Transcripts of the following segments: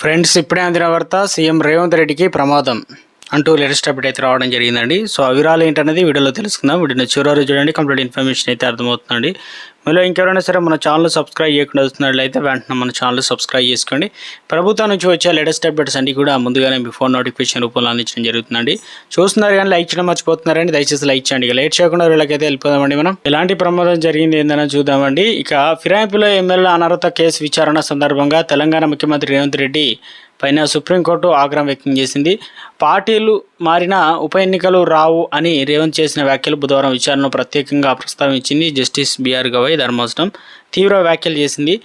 Friends ఇప్పుడే అందిన వార్త సీఎం రేవంత్ రెడ్డికి ప్రమాదం. అంటూ లేటెస్ట్ అప్డేట్ అయితే రావడం జరిగిందండి. సో ఆ వివరాలు ఏంటనేది వీడియోలో తెలుసుకుందాం. వీడియోని చివరి చూడండి. కంప్లీట్ ఇన్ఫర్మేషన్ అయితే అర్థమవుతుందండి. మీలో ఇంకెవరైనా సరే మన ఛానల్ సబ్స్క్రైబ్ చేయకుండా వస్తున్నట్లయితే వెంటనే మన ఛానల్ సబ్స్క్రైబ్ చేసుకోండి. ప్రభుత్వం నుంచి వచ్చే లేటెస్ట్ అప్డేట్స్ అన్ని కూడా ముందుగానే మీ ఫోన్ నోటిఫికేషన్ రూపంలో అందించడం జరుగుతుందండి. చూస్తున్నారు కానీ లైక్ చేయడం మర్చిపోతున్నారండి. దయచేసి లైక్ చేయండి. ఇక లేట్ చేయకుండా వీళ్ళకైతే వెళ్ళిపోదామండి మనం. ఎలాంటి ప్రమాదం జరిగింది ఏందని చూద్దామండి. ఇక ఫిరాయింపులో ఎమ్మెల్యే అనర్హత కేసు విచారణ సందర్భంగా తెలంగాణ ముఖ్యమంత్రి రేవంత్ రెడ్డి పైన సుప్రీంకోర్టు ఆగ్రహం వ్యక్తం చేసింది. పార్టీలు మారిన ఉప ఎన్నికలు రావు అని రేవంత్ చేసిన వ్యాఖ్యలు బుధవారం విచారణ ప్రత్యేకంగా ప్రస్తావించింది జస్టిస్ బిఆర్ గవై ధర్మాసనం. తీవ్ర వ్యాఖ్యలు చేసింది.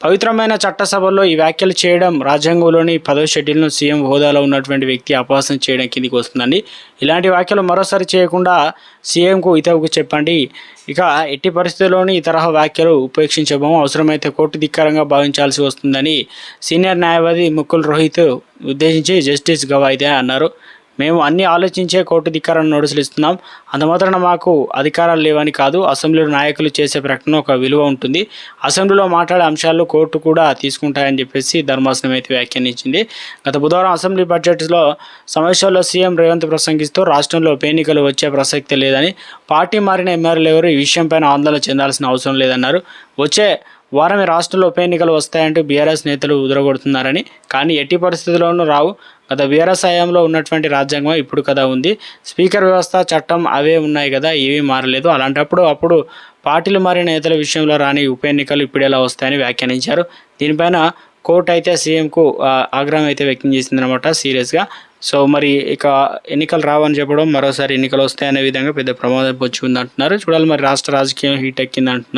పవిత్రమైన చట్టసభల్లో ఈ వ్యాఖ్యలు చేయడం రాజ్యాంగంలోని పదవ షెడ్యూల్ను సీఎం హోదాలో ఉన్నటువంటి వ్యక్తి అపహాసం చేయడం కిందికి వస్తుందండి. ఇలాంటి వ్యాఖ్యలు మరోసారి చేయకుండా సీఎంకు ఇతవుకు చెప్పండి. ఇక ఎట్టి పరిస్థితుల్లోని ఈ తరహా వ్యాఖ్యలు ఉపేక్షించబోము. అవసరమైతే కోర్టు ధిక్కారంగా భావించాల్సి వస్తుందని సీనియర్ న్యాయవాది ముకుల్ రోహిత్ ఉద్దేశించి జస్టిస్ గవాయిదే అన్నారు. మేము అన్ని ఆలోచించే కోర్టు ధిక్కారాన్ని నోటీసులు ఇస్తున్నాం అందుమాత్రాన మాకు అధికారాలు లేవని కాదు అసెంబ్లీలో నాయకులు చేసే ప్రకటన ఒక విలువ ఉంటుంది. అసెంబ్లీలో మాట్లాడే అంశాలు కోర్టు కూడా తీసుకుంటాయని చెప్పేసి ధర్మాసనం అయితే వ్యాఖ్యానించింది. గత బుధవారం అసెంబ్లీ బడ్జెట్లో సమావేశాల్లో సీఎం రేవంత్ ప్రసంగిస్తూ రాష్ట్రంలో ఉప ఎన్నికలు వచ్చే ప్రసక్తి లేదని పార్టీ మారిన ఎమ్మెల్యేలు ఎవరు ఈ విషయంపైన ఆందోళన చెందాల్సిన అవసరం లేదన్నారు. వచ్చే వారమే రాష్ట్రంలో ఉప ఎన్నికలు వస్తాయంటూ బీఆర్ఎస్ నేతలు ఉదరగొడుతున్నారని కానీ ఎట్టి పరిస్థితుల్లోనూ రావు. గత వీరసాయంలో ఉన్నటువంటి రాజ్యాంగం ఇప్పుడు కదా ఉంది. స్పీకర్ వ్యవస్థ చట్టం అవే ఉన్నాయి కదా ఏమీ మారలేదు. అలాంటప్పుడు అప్పుడు పార్టీలు మారిన నేతల విషయంలో రాని ఉప ఎన్నికలు ఇప్పుడు ఎలా వస్తాయని వ్యాఖ్యానించారు. దీనిపైన కోర్టు అయితే సీఎంకు ఆగ్రహం అయితే వ్యక్తం చేసిందనమాట సీరియస్గా. సో మరి ఇక ఎన్నికలు రావని చెప్పడం మరోసారి ఎన్నికలు వస్తాయనే విధంగా పెద్ద ప్రమాదం వచ్చి ఉందంటున్నారు. చూడాలి మరి రాష్ట్ర రాజకీయం హీట్ ఎక్కింది అంటున్నారు